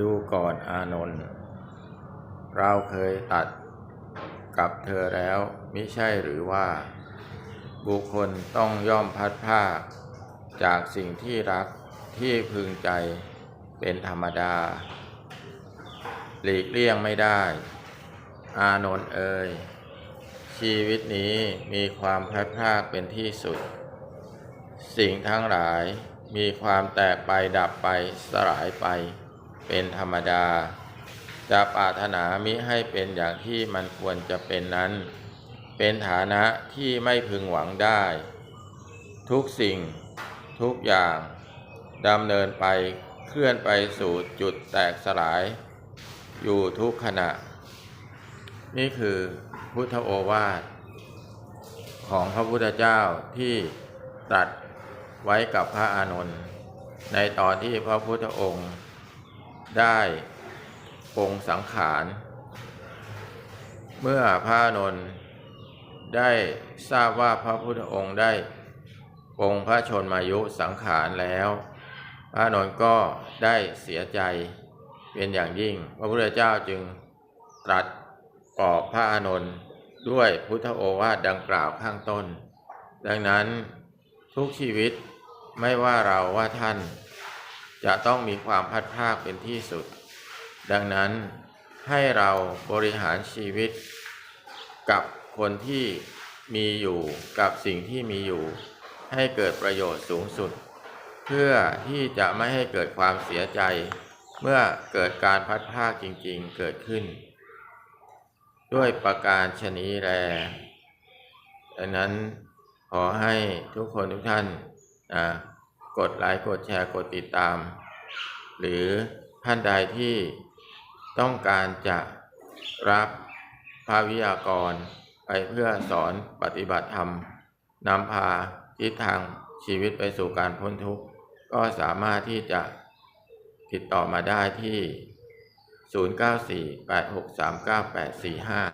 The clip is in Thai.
ดูก่อนอานนท์เราเคยตัดกับเธอแล้วมิใช่หรือว่า บุคคลต้องย่อมพัดภาค จากสิ่งที่รักที่พึงใจเป็นธรรมดา หลีกเลี่ยงไม่ได้ อานนท์เอ่ยชีวิตนี้มีความพัดพรากเป็นที่สุด สิ่งทั้งหลายมีความแตกไปดับไปสลายไป เป็นธรรมดา จะปรารถนามิให้เป็นอย่างที่มันควรจะเป็นนั้น เป็นฐานะที่ไม่พึงหวังได้ ทุกสิ่ง ทุกอย่างดำเนินไปเคลื่อนไปสู่จุดแตกสลาย อยู่ทุกขณะ นี่คือพุทธโอวาทของพระพุทธเจ้าที่ตรัสไว้กับพระอานนท์ในตอนที่พระพุทธองค์ ได้ปงสังขาร เมื่อพระนนท์ได้ทราบว่าพระพุทธองค์ได้ปงพระชนมายุสังขารแล้ว พระนนท์ก็ได้เสียใจเป็นอย่างยิ่ง พระพุทธเจ้าจึงตรัสปอบพระอานนท์ด้วยพุทธโอวาทดังกล่าวข้างต้น ดังนั้นทุกชีวิตไม่ว่าเราว่าท่าน จะต้องมีความพัดพรากเป็นที่สุด ดังนั้นให้เราบริหารชีวิต กับคนที่มีอยู่กับสิ่งที่มีอยู่ ให้เกิดประโยชน์สูงสุด เพื่อที่จะไม่ให้เกิดความเสียใจ เมื่อเกิดการพัดพรากจริงๆเกิดขึ้น ด้วยประการชนีแรดังนั้นขอให้ทุกคนทุกท่านนะ กดไลค์กดแชร์กดติดตาม หรือท่านใดที่ต้องการจะรับพระวิทยากร ไปเพื่อสอนปฏิบัติธรรมนำพาทิศทางชีวิตไปสู่การพ้นทุกข์ ก็สามารถที่จะติดต่อมาได้ที่ 0948639845